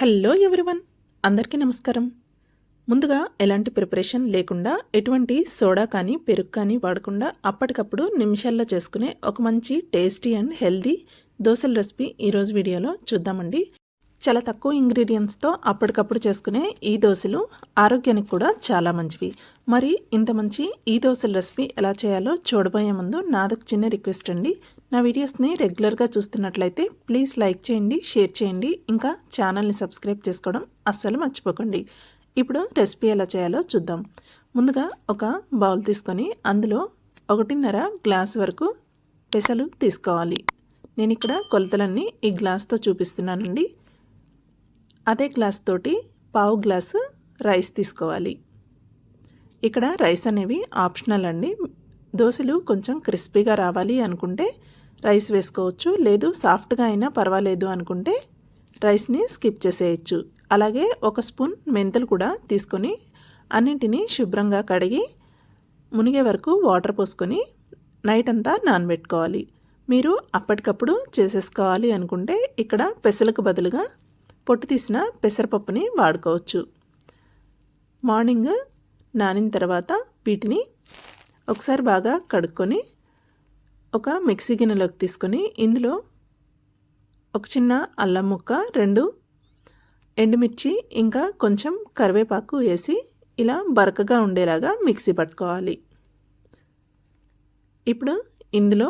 Hello everyone అందరికీ నమస్కారం. ముందుగా ఎలాంటి ప్రిపరేషన్ లేకుండా ఎటువంటి సోడా కానీ పెరుగు కానీ వాడకుండా అప్పటికప్పుడు నిమిషాల్లో చేసుకునే ఒక మంచి టేస్టీ అండ్ హెల్దీ దోశల రెసిపీ ఈరోజు వీడియోలో చూద్దామండి. చాలా తక్కువ ఇంగ్రీడియంట్స్తో అప్పటికప్పుడు చేసుకునే ఈ దోశలు ఆరోగ్యానికి కూడా చాలా మంచివి. మరి ఇంత మంచి ఈ దోశల రెసిపీ ఎలా చేయాలో చూడబోయే ముందు నాదొక చిన్న రిక్వెస్ట్ అండి. నా వీడియోస్ని రెగ్యులర్గా చూస్తున్నట్లయితే ప్లీజ్ లైక్ చేయండి షేర్ చేయండి ఇంకా ఛానల్ని సబ్స్క్రైబ్ చేసుకోవడం అస్సలు మర్చిపోకండి. ఇప్పుడు రెసిపీ ఎలా చేయాలో చూద్దాం. ముందుగా ఒక బౌల్ తీసుకొని అందులో ఒకటిన్నర గ్లాస్ వరకు పెసలు తీసుకోవాలి. నేను ఇక్కడ కొలతలన్నీ ఈ గ్లాస్తో చూపిస్తున్నానండి. అదే గ్లాస్ తోటి పావు గ్లాసు రైస్ తీసుకోవాలి. ఇక్కడ రైస్ అనేవి ఆప్షనల్ అండి. దోశలు కొంచెం క్రిస్పీగా రావాలి అనుకుంటే రైస్ వేసుకోవచ్చు. లేదు సాఫ్ట్గా అయినా పర్వాలేదు అనుకుంటే రైస్ని స్కిప్ చేసేయచ్చు. అలాగే ఒక స్పూన్ మెంతులు కూడా తీసుకొని అన్నింటినీ శుభ్రంగా కడిగి మునిగే వరకు వాటర్ పోసుకొని నైట్ అంతా నానబెట్టుకోవాలి. మీరు అప్పటికప్పుడు చేసేసుకోవాలి అనుకుంటే ఇక్కడ పెసలకు బదులుగా పొట్టు తీసిన పెసరపప్పుని వాడుకోవచ్చు. మార్నింగ్ నానిన తర్వాత వీటిని ఒకసారి బాగా కడుక్కొని ఒక మిక్సీ గిన్నెలోకి తీసుకొని ఇందులో ఒక చిన్న అల్లం ముక్క రెండు ఎండుమిర్చి ఇంకా కొంచెం కరివేపాకు వేసి ఇలా బరకగా ఉండేలాగా మిక్సీ పట్టుకోవాలి. ఇప్పుడు ఇందులో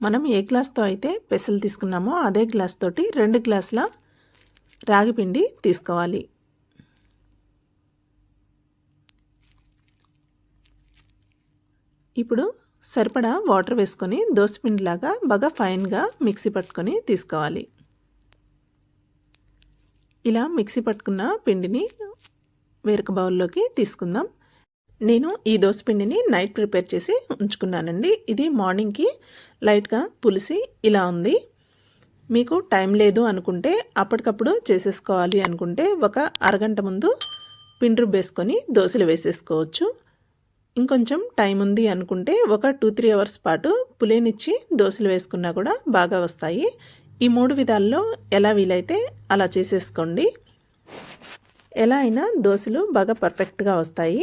మనం ఏ గ్లాస్తో అయితే పెసలు తీసుకున్నామో అదే గ్లాస్ తోటి రెండు గ్లాసుల రాగిపిండి తీసుకోవాలి. ఇప్పుడు సరిపడా వాటర్ వేసుకొని దోసపిండిలాగా బాగా ఫైన్గా మిక్సీ పట్టుకొని తీసుకోవాలి. ఇలా మిక్సీ పట్టుకున్న పిండిని వేరొక బౌల్లోకి తీసుకుందాం. నేను ఈ దోసపిండిని నైట్ ప్రిపేర్ చేసి ఉంచుకున్నానండి. ఇది మార్నింగ్కి లైట్గా పులిసి ఇలా ఉంది. మీకు టైం లేదు అనుకుంటే అప్పటికప్పుడు చేసేసుకోవాలి అనుకుంటే ఒక అరగంట ముందు పిండి రుబ్బేసుకొని దోశలు వేసేసుకోవచ్చు. ఇంకొంచెం టైం ఉంది అనుకుంటే ఒక టూ త్రీ అవర్స్ పాటు పులినిచ్చి దోశలు వేసుకున్నా కూడా బాగా వస్తాయి. ఈ మూడు విధాల్లో ఎలా వీలైతే అలా చేసేసుకోండి. ఎలా అయినా దోశలు బాగా పర్ఫెక్ట్గా వస్తాయి.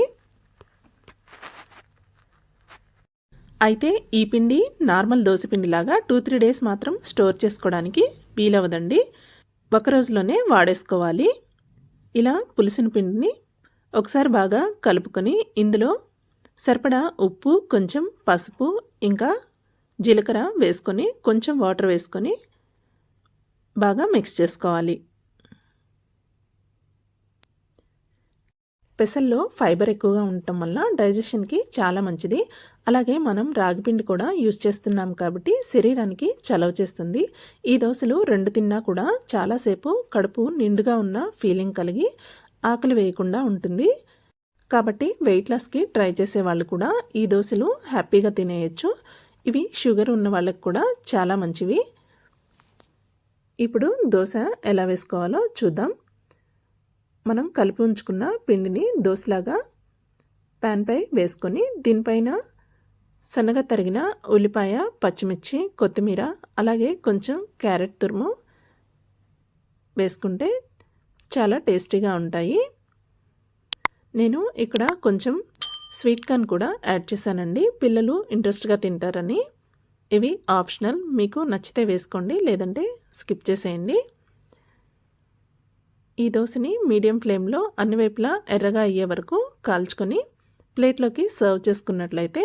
అయితే ఈ పిండి నార్మల్ దోశపిండిలాగా టూ త్రీ డేస్ మాత్రం స్టోర్ చేసుకోవడానికి వీలవదండి ఒక రోజులోనే వాడేసుకోవాలి. ఇలా పులిసిన పిండిని ఒకసారి బాగా కలుపుకొని ఇందులో సరిపడా ఉప్పు కొంచెం పసుపు ఇంకా జీలకర్ర వేసుకొని కొంచెం వాటర్ వేసుకొని బాగా మిక్స్ చేసుకోవాలి. పెసల్లో ఫైబర్ ఎక్కువగా ఉండటం వల్ల డైజెషన్కి చాలా మంచిది. అలాగే మనం రాగిపిండి కూడా యూస్ చేస్తున్నాం కాబట్టి శరీరానికి చలవ చేస్తుంది. ఈ దోశలు రెండు తిన్నా కూడా చాలాసేపు కడుపు నిండుగా ఉన్న ఫీలింగ్ కలిగి ఆకలి వేయకుండా ఉంటుంది. కాబట్టి వెయిట్ లాస్కి ట్రై చేసే వాళ్ళు కూడా ఈ దోశలు హ్యాపీగా తినేయచ్చు. ఇవి షుగర్ ఉన్న వాళ్ళకి కూడా చాలా మంచివి. ఇప్పుడు దోశ ఎలా వేసుకోవాలో చూద్దాం. మనం కలిపి ఉంచుకున్న పిండిని దోశలాగా ప్యాన్పై వేసుకొని దీనిపైన సన్నగా తరిగిన ఉల్లిపాయ పచ్చిమిర్చి కొత్తిమీర అలాగే కొంచెం క్యారెట్ తురుము వేసుకుంటే చాలా టేస్టీగా ఉంటాయి. నేను ఇక్కడ కొంచెం స్వీట్ కార్న్ కూడా యాడ్ చేశానండి. పిల్లలు ఇంట్రెస్ట్గా తింటారని. ఇవి ఆప్షనల్. మీకు నచ్చితే వేసుకోండి లేదంటే స్కిప్ చేసేయండి. ఈ దోశని మీడియం ఫ్లేమ్లో అన్ని వైపులా ఎర్రగా అయ్యే వరకు కాల్చుకొని ప్లేట్లోకి సర్వ్ చేసుకున్నట్లయితే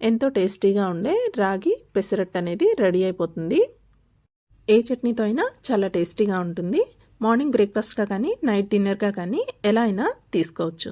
ఎంతో టేస్టీగా ఉండే రాగి పెసరట్టు అనేది రెడీ అయిపోతుంది. ఏ చట్నీతో అయినా చాలా టేస్టీగా ఉంటుంది. మార్నింగ్ బ్రేక్ఫాస్ట్గా కానీ నైట్ డిన్నర్గా కానీ ఎలా అయినా తీసుకోవచ్చు.